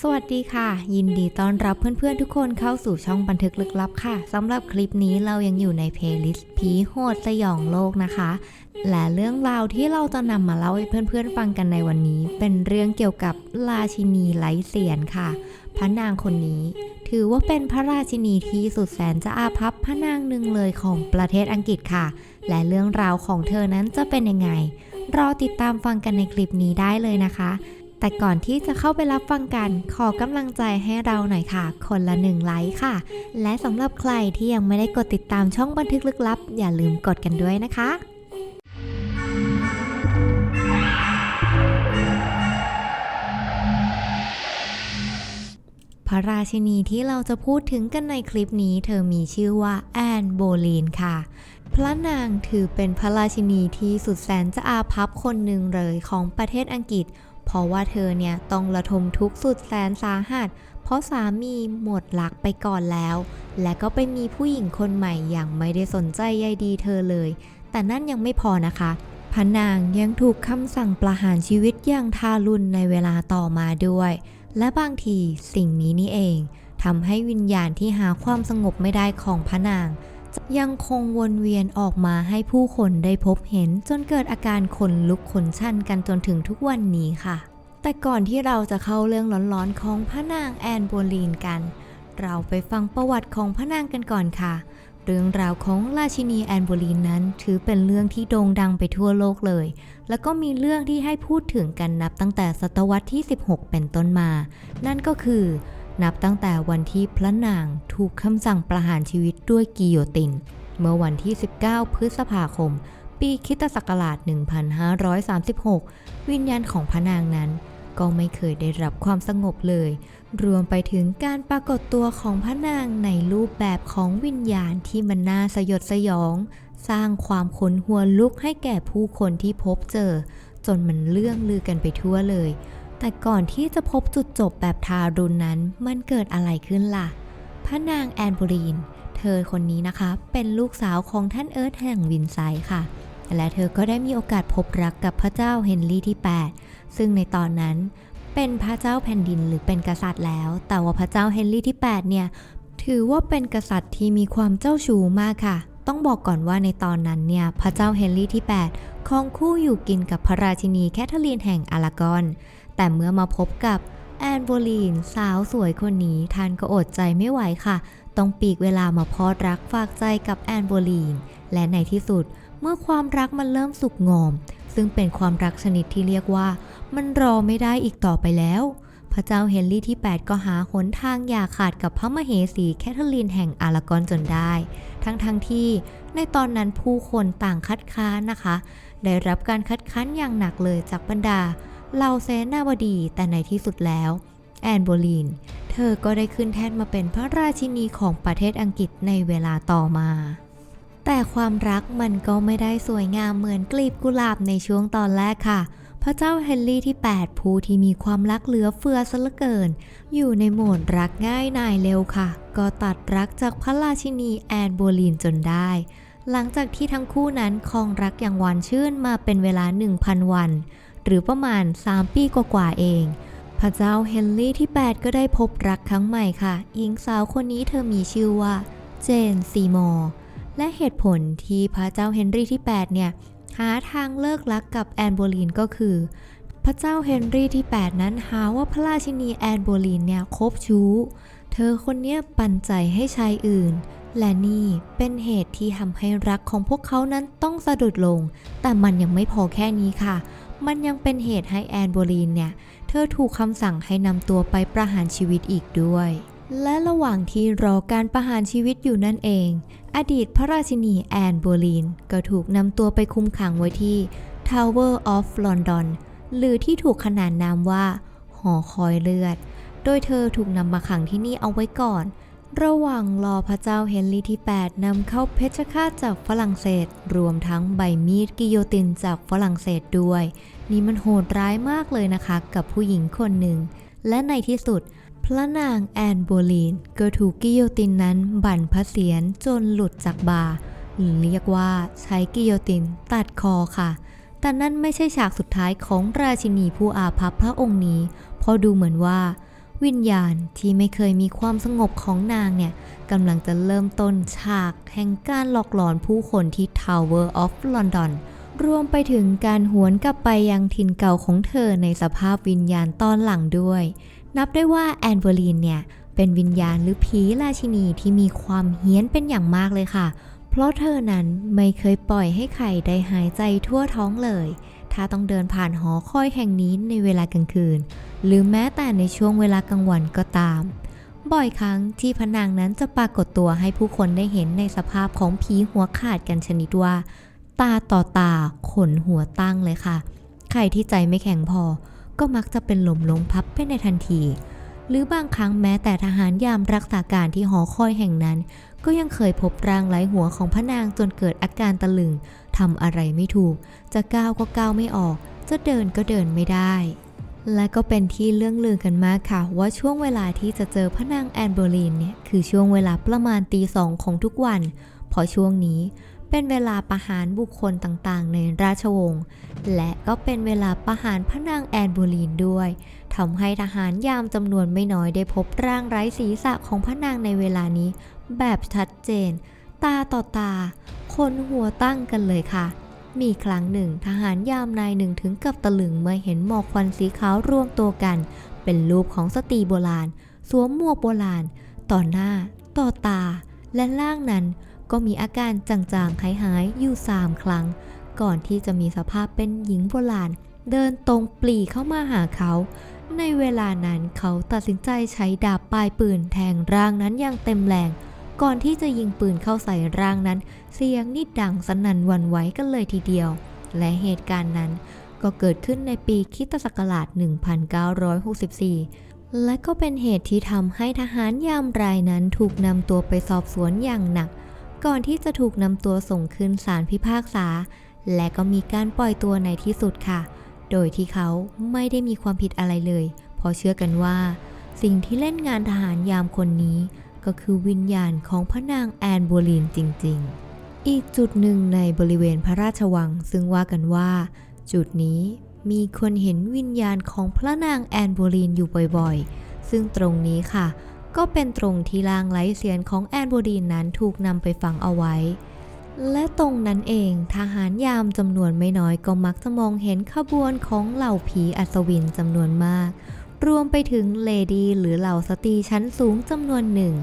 สวัสดีค่ะ ยินดีต้อนรับเพื่อนๆทุกคนเข้าสู่ช่องบันทึกลึกลับค่ะสำหรับคลิปนี้เรายังอยู่ในเพลย์ลิสต์ผีโหดสยองโลกนะคะ และเรื่องราวที่เราจะนำมาเล่าให้เพื่อนๆฟังกันในวันนี้ เป็นเรื่องเกี่ยวกับราชินีไร้เสียนค่ะ พระนางคนนี้ ถือว่าเป็นพระราชินีที่สุดแสนจะอาภัพพระนางหนึ่งเลยของประเทศอังกฤษค่ะ และเรื่องราวของเธอนั้นจะเป็นยังไงรอติดตามฟังกันในคลิปนี้ได้เลยนะคะ แต่ก่อนที่จะเข้าไปรับฟังกัน ขอกำลังใจให้เราหน่อยค่ะ คนละหนึ่งไลค์ค่ะ และสำหรับใครที่ยังไม่ได้กดติดตามช่องบันทึกลึกลับ อย่าลืมกดกันด้วยนะคะพระราชินีที่เราจะพูดถึงกันในคลิปนี้ เธอมีชื่อว่าแอนโบลีนค่ะ พระนางถือเป็นพระราชินีที่สุดแสนจะอาภัพคนหนึ่งเลยของประเทศอังกฤษ เพราะว่าเธอเนี่ยต้องระทมทุกข์สุดแสนสาหัส เพราะสามีหมดรักไปก่อนแล้ว และก็ไปมีผู้หญิงคนใหม่อย่างไม่ได้สนใจใยดีเธอเลย แต่นั่นยังไม่พอนะคะพระนางยังถูกคำสั่งประหารชีวิตอย่างทารุณในเวลาต่อมาด้วย และบางทีสิ่งนี้นี่เองทำให้วิญญาณที่หาความสงบไม่ได้ของพระนาง ยังคงวนเวียนออกมาให้ผู้คนได้พบเห็นจนเกิดอาการขนลุกขนชันกันจนถึงทุกวันนี้ค่ะ แต่ก่อนที่เราจะเข้าเรื่องร้อนๆของพระนางแอนโบลีนกัน เราไปฟังประวัติของพระนางกันก่อนค่ะ เรื่องราวของราชินีแอนโบลีนนั้น ถือเป็นเรื่องที่โด่งดังไปทั่วโลกเลย แล้วก็มีเรื่องที่ให้พูดถึงกันนับตั้งแต่ศตวรรษที่ 16 เป็นต้นมา นั่นก็คือ นับตั้งแต่วันที่พระนางถูกคำสั่งประหารชีวิตด้วยกิโยติน เมื่อวันที่ 19 พฤษภาคม ปีคิตศักราช 1536 วิญญาณของพระนางนั้น ก็ไม่เคยได้รับความสงบเลย รวมไปถึงการปรากฏตัวของพระนางในรูปแบบของวิญญาณที่มันน่าสยดสยอง สร้างความขนหัวลุกให้แก่ผู้คนที่พบเจอ จนมันเรื่องลือกันไปทั่วเลย แต่ก่อนที่จะพบจุดจบแบบทารุณนั้นมันเกิดอะไรขึ้นล่ะ พระนางแอนโบรีน เธอคนนี้นะคะ เป็นลูกสาวของท่านเอิร์ธแห่งวินไซด์ค่ะ และเธอก็ได้มีโอกาสพบรักกับพระเจ้าเฮนรี่ที่ 8 ซึ่งในตอนนั้นเป็นพระเจ้าแผ่นดินหรือเป็นกษัตริย์แล้ว แต่ว่าพระเจ้าเฮนรี่ที่ 8 เนี่ย ถือว่าเป็นกษัตริย์ที่มีความเจ้าชู้มากค่ะ ต้องบอกก่อนว่าในตอนนั้นเนี่ย พระเจ้าเฮนรี่ที่ 8 ครองคู่อยู่กินกับพระราชินีแคทเธอรีนแห่งอารากอน แต่เมื่อมาพบกับแอนโบลีนสาวสวยคนนี้ท่านก็อดใจไม่ไหวค่ะ ต้องปีกเวลามาพอดรักฝากใจกับแอนโบลีน และในที่สุดเมื่อความรักมันเริ่มสุกงอม ซึ่งเป็นความรักชนิดที่เรียกว่ามันรอไม่ได้อีกต่อไปแล้ว พระเจ้าเฮนรี่ที่ 8 ก็หาหนทางอย่าขาดกับพระมเหสีแคทเธอรีนแห่งอารากอนจนได้ ทั้งๆทที่ในตอนนั้นผู้คนต่างคัดค้านนะคะ ได้รับการคัดค้านอย่างหนักเลยจากบรรดา เหล่าเซนาวดีแต่ในที่สุดแล้ว แอนโบลีน เธอก็ได้ขึ้นแท่นมาเป็นพระราชินีของประเทศอังกฤษในเวลาต่อมา แต่ความรักมันก็ไม่ได้สวยงามเหมือนกลีบกุหลาบในช่วงตอนแรกค่ะพระเจ้าเฮนรี่ที่ 8 ผู้ที่มีความรักเหลือเฟือซะเหลือเกิน อยู่ในโหมดรักง่ายนายเร็วค่ะ ก็ตัดรักจากพระราชินีแอนโบลีนจนได้ หลังจากที่ทั้งคู่นั้นครองรักอย่างหวานชื่นมาเป็นเวลา 1,000 วัน หรือประมาณ 3 ปีกว่าๆเอง พระเจ้าเฮนรี่ที่ 8 ก็ได้พบรักครั้งใหม่ค่ะ หญิงสาวคนนี้เธอมีชื่อว่าเจนซีมอร์และเหตุผลที่พระเจ้าเฮนรี่ที่ 8 เนี่ย หาทางเลิกรักกับแอนโบลีนก็คือ พระเจ้าเฮนรี่ที่ 8 นั้นหาว่าพระราชินีแอนโบลีนเนี่ยคบชู้ เธอคนเนี้ยปันใจให้ชายอื่น และนี่เป็นเหตุที่ทำให้รักของพวกเขานั้นต้องสะดุดลง แต่มันยังไม่พอแค่นี้ค่ะ มันยังเป็นเหตุให้แอนโบลีนเนี่ย เธอถูกคำสั่งให้นำตัวไปประหารชีวิตอีกด้วย และระหว่างที่รอการประหารชีวิตอยู่นั่นเอง อดีตพระราชินีแอนโบลีนก็ถูกนำตัวไปคุมขังไว้ที่ Tower of London หรือที่ถูกขนานนามว่า หอคอยเลือด โดยเธอถูกนำมาขังที่นี่เอาไว้ก่อน ระหว่างรอพระเจ้าเฮนรีที่ 8 นำเข้าเพชฌฆาตจากฝรั่งเศส รวมทั้งใบมีดกิโยตินจากฝรั่งเศสด้วย นี่มันโหดร้ายมากเลยนะคะ กับผู้หญิงคนหนึ่ง และในที่สุด พระนางแอนโบลีนก็ถูกกิโยตินนั้นบั่นพระเศียรจนหลุดจากบาหรือเรียกว่าใช้กิโยตินตัดคอค่ะ แต่นั่นไม่ใช่ฉากสุดท้ายของราชินีผู้อาภัพพระองค์นี้เพราะดูเหมือนว่า วิญญาณที่ไม่เคยมีความสงบของนางเนี่ยกำลังจะเริ่มต้นฉากแห่งการหลอกหลอนผู้คนที่ Tower of London รวมไปถึงการหวนกลับไปยังถิ่นเก่าของเธอในสภาพวิญญาณตอนหลังด้วย นับได้ว่าแอนเบอรีนเนี่ย เป็นวิญญาณหรือผีราชินีที่มีความเฮี้ยนเป็นอย่างมากเลยค่ะ เพราะเธอนั้นไม่เคยปล่อยให้ใครได้หายใจทั่วท้องเลย ถ้าต้องเดินผ่านหอคอยแห่งนี้ในเวลากลางคืน หรือแม้แต่ในช่วงเวลากลางวันก็ตาม บ่อยครั้งที่พระนางนั้นจะปรากฏตัวให้ผู้คนได้เห็นในสภาพของผีหัวขาดกันชนิดว่า ตาต่อตาขนหัวตั้งเลยค่ะ ใครที่ใจไม่แข็งพอ ก็มักจะเป็นลมลงพับไปในทันที หรือบางครั้งแม้แต่ทหารยามรักษาการที่หอคอยแห่งนั้น ก็ยังเคยพบร่างไร้หัวของพระนางจนเกิดอาการตะลึงทำอะไรไม่ถูก จะก้าวก็ก้าวไม่ออก จะเดินก็เดินไม่ได้ และก็เป็นที่เรื่องลือกันมากค่ะ ว่าช่วงเวลาที่จะเจอพระนางแอนโบลีนเนี่ยคือช่วงเวลาประมาณตีสองของทุกวันเพราะช่วงนี้เป็นเวลาประหารบุคคลต่างๆ ในราชวงศ์และก็เป็นเวลาประหารพระนางแอนโบลีนด้วยทำให้ทหารยามจำนวนไม่น้อยได้พบร่างไร้ศีรษะของพระนางในเวลานี้ แบบชัดเจน ตาต่อตา คนหัวตั้งกันเลยค่ะ มีครั้งหนึ่ง ทหารยามนายหนึ่งถึงกับตะลึงเมื่อเห็นหมอกควันสีขาวรวมตัวกัน เป็นรูปของสตรีโบราณ สวมหมวกโบราณ ต่อหน้า ต่อตา และล่างนั้นก็มีอาการจางๆหายๆอยู่สามครั้ง ก่อนที่จะมีสภาพเป็นหญิงโบราณ เดินตรงปลีเข้ามาหาเขา ในเวลานั้นเขาตัดสินใจใช้ดาบปลายปืนแทงร่างนั้นอย่างเต็มแรง ก่อนที่จะยิงปืนเข้าใส่ร่างนั้น เสียงนี่ดังสนั่นวันไหวกันเลยทีเดียว และเหตุการณ์นั้นก็เกิดขึ้นในปีคิตศักราช 1964 และก็เป็นเหตุที่ทำให้ทหารยามรายนั้นถูกนำตัวไปสอบสวนอย่างหนัก ก่อนที่จะถูกนำตัวส่งขึ้นศาลพิพากษา และก็มีการปล่อยตัวในที่สุดค่ะ โดยที่เขาไม่ได้มีความผิดอะไรเลย เพราะเชื่อกันว่า สิ่งที่เล่นงานทหารยามคนนี้ ก็คือวิญญาณของพระนางแอนโบลีนจริง ๆ อีกจุดหนึ่งในบริเวณพระราชวัง ซึ่งว่ากันว่า จุดนี้มีคนเห็นวิญญาณของพระนางแอนโบลีนอยู่บ่อยๆ ซึ่งตรงนี้ค่ะ ก็เป็นตรงที่ร่างไร้เสียนของแอนโบลีนนั้นถูกนำไปฝังเอาไว้ และตรงนั้นเองทหารยามจำนวนไม่น้อยก็มักจะมองเห็นขบวนของเหล่าผีอัศวินจำนวนมาก รวมไปถึงเลดี้หรือเหล่าสตรีชั้นสูงจำนวนหนึ่ง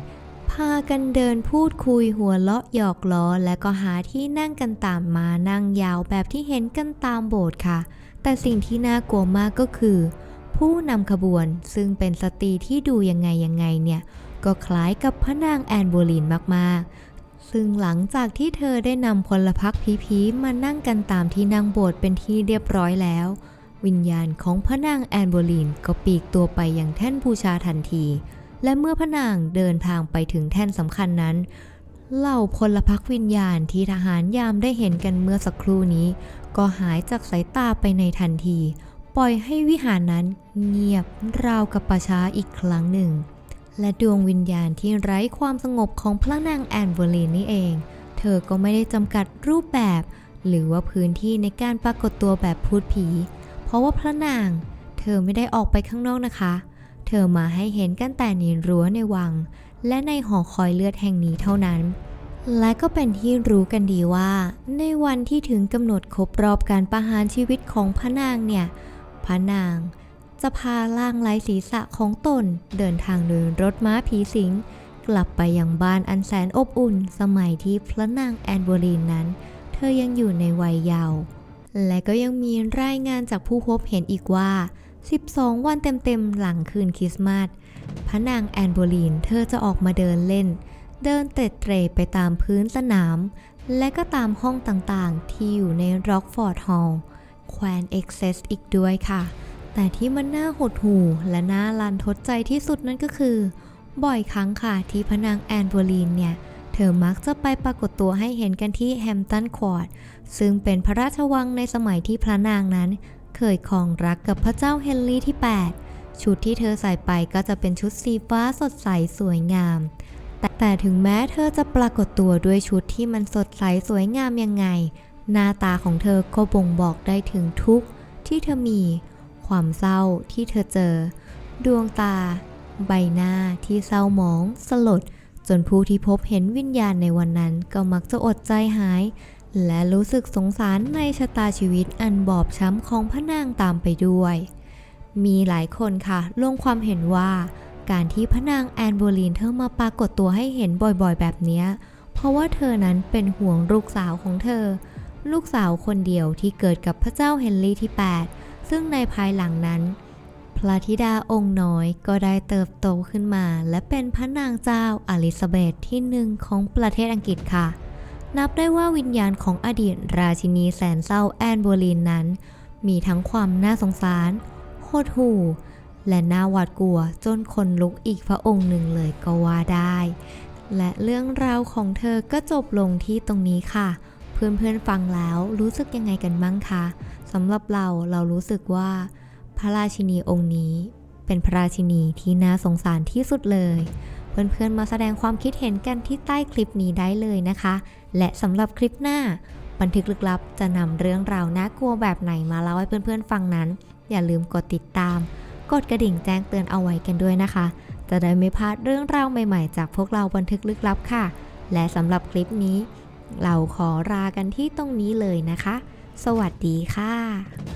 พากันเดินพูดคุยหัวเลาะหยอกล้อ และก็หาที่นั่งกันตามมานั่งยาวแบบที่เห็นกันตามโบสถ์ค่ะ แต่สิ่งที่น่ากลัวมากก็คือ ผู้นำขบวนซึ่งเป็นสตรีที่ดูยังไงยังไงเนี่ย ก็คล้ายกับพระนางแอนโบลีนมากๆ ซึ่งหลังจากที่เธอได้นำพลพรรคผีๆมานั่งกันตามที่นั่งโบสถ์เป็นที่เรียบร้อยแล้ว วิญญาณของพระนางแอนโบลีนก็ปีกตัวไปยังแท่นบูชาทันที และเมื่อพระนางเดินทางไปถึงแท่นสำคัญนั้นเหล่าพลพรรควิญญาณที่ทหารยามได้เห็นกันเมื่อสักครู่นี้ ก็หายจากสายตาไปในทันที ปล่อยให้วิหารนั้นเงียบราวกับประช้าอีกครั้งหนึ่ง และดวงวิญญาณที่ไร้ความสงบของพระนางแอนโบลีนนี่เอง เธอก็ไม่ได้จำกัดรูปแบบ หรือว่าพื้นที่ในการปรากฏตัวแบบพูดผี ราะว่าพระนาง เธอไม่ได้ออกไปข้างนอกนะคะ เธอมาให้เห็นกันแต่ในรั้วในวัง และในหอคอยเลือดแห่งนี้เท่านั้น และก็เป็นที่รู้กันดีว่า ในวันที่ถึงกำหนดครบรอบการประหารชีวิตของพระนางเนี่ย พระนางจะพาล่างไร้ศีรษะของตน เดินทางโดยรถม้าผีสิง กลับไปยังบ้านอันแสนอบอุ่น สมัยที่พระนางแอนโบลีนนั้น เธอยังอยู่ในวัยเยาว์ และก็ยังมีรายงานจากผู้พบเห็นอีกว่า 12 วันเต็มๆ หลังคืนคริสต์มาส พระนางแอนโบลีนเธอจะออกมาเดินเล่น เดินเตร็ดเตร่ไปตามพื้นสนาม และก็ตามห้องต่างๆ ที่อยู่ในร็อกฟอร์ดฮอลล์แควนเอ็กเซสอีกด้วยค่ะ แต่ที่มันน่าหดหู่และน่าลันทดใจที่สุดนั่นก็คือ บ่อยครั้งค่ะที่พระนางแอนโบลีนเนี่ย เธอมักจะไปปรากฏตัวให้เห็นกันที่แฮมตันควอร์ดซึ่งเป็นพระราชวังในสมัยที่พระนางนั้น เคยครองรักกับพระเจ้าเฮนรี่ที่ 8 ชุดที่เธอใส่ไปก็จะเป็นชุดสีฟ้าสดใสสวยงามแต่แต่ถึงแม้เธอจะปรากฏตัวด้วยชุดที่มันสดใสสวยงามยังไง หน้าตาของเธอก็บ่งบอกได้ถึงทุกข์ที่เธอมี ความเศร้าที่เธอเจอ ดวงตา ใบหน้าที่เศร้าหมองสลด จนผู้ที่พบเห็นวิญญาณในวันนั้นก็มักจะอดใจหาย และรู้สึกสงสารในชะตาชีวิตอันบอบช้ำของพระนางตามไปด้วย มีหลายคนค่ะลงความเห็นว่า การที่พระนางแอนโบลีนเธอมาปรากฏตัวให้เห็นบ่อยๆ แบบนี้ เพราะว่าเธอนั้นเป็นห่วงลูกสาวของเธอ ลูกสาวคนเดียวที่เกิดกับพระเจ้าเฮนรี่ที่ 8 ซึ่งในภายหลังนั้น พระธิดาองค์น้อยก็ได้เติบโตขึ้นมา และเป็นพระนางเจ้าอลิซาเบธที่หนึ่งของประเทศอังกฤษค่ะ นับได้ว่าวิญญาณของอดีตราชินีแสนเศร้าแอนโบลีนนั้น มีทั้งความน่าสงสารโหดหู่และน่าหวาดกลัวจนคนลุกอีกพระองค์หนึ่งเลยก็ว่าได้ และเรื่องราวของเธอก็จบลงที่ตรงนี้ค่ะ เพื่อนๆฟังแล้วรู้สึกยังไงกันบ้างคะสำหรับเราเรารู้สึกว่า ระราชินีองค์นี้ เป็นพระราชินีที่น่าสงสารที่สุดเลย เพื่อนๆมาแสดงความคิดเห็นกันที่ใต้คลิปนี้ได้เลยนะคะ และสำหรับคลิปหน้า บันทึกลึกลับจะนำเรื่องราวน่ากลัวแบบไหนมาเล่าให้เพื่อนๆฟังนั้น อย่าลืมกดติดตาม กดกระดิ่งแจ้งเตือนเอาไว้กันด้วยนะคะ จะได้ไม่พลาดเรื่องราวใหม่ๆ จากพวกเราบันทึกลึกลับค่ะ และสำหรับคลิปนี้ เราขอลากันที่ตรงนี้เลยนะคะ สวัสดีค่ะ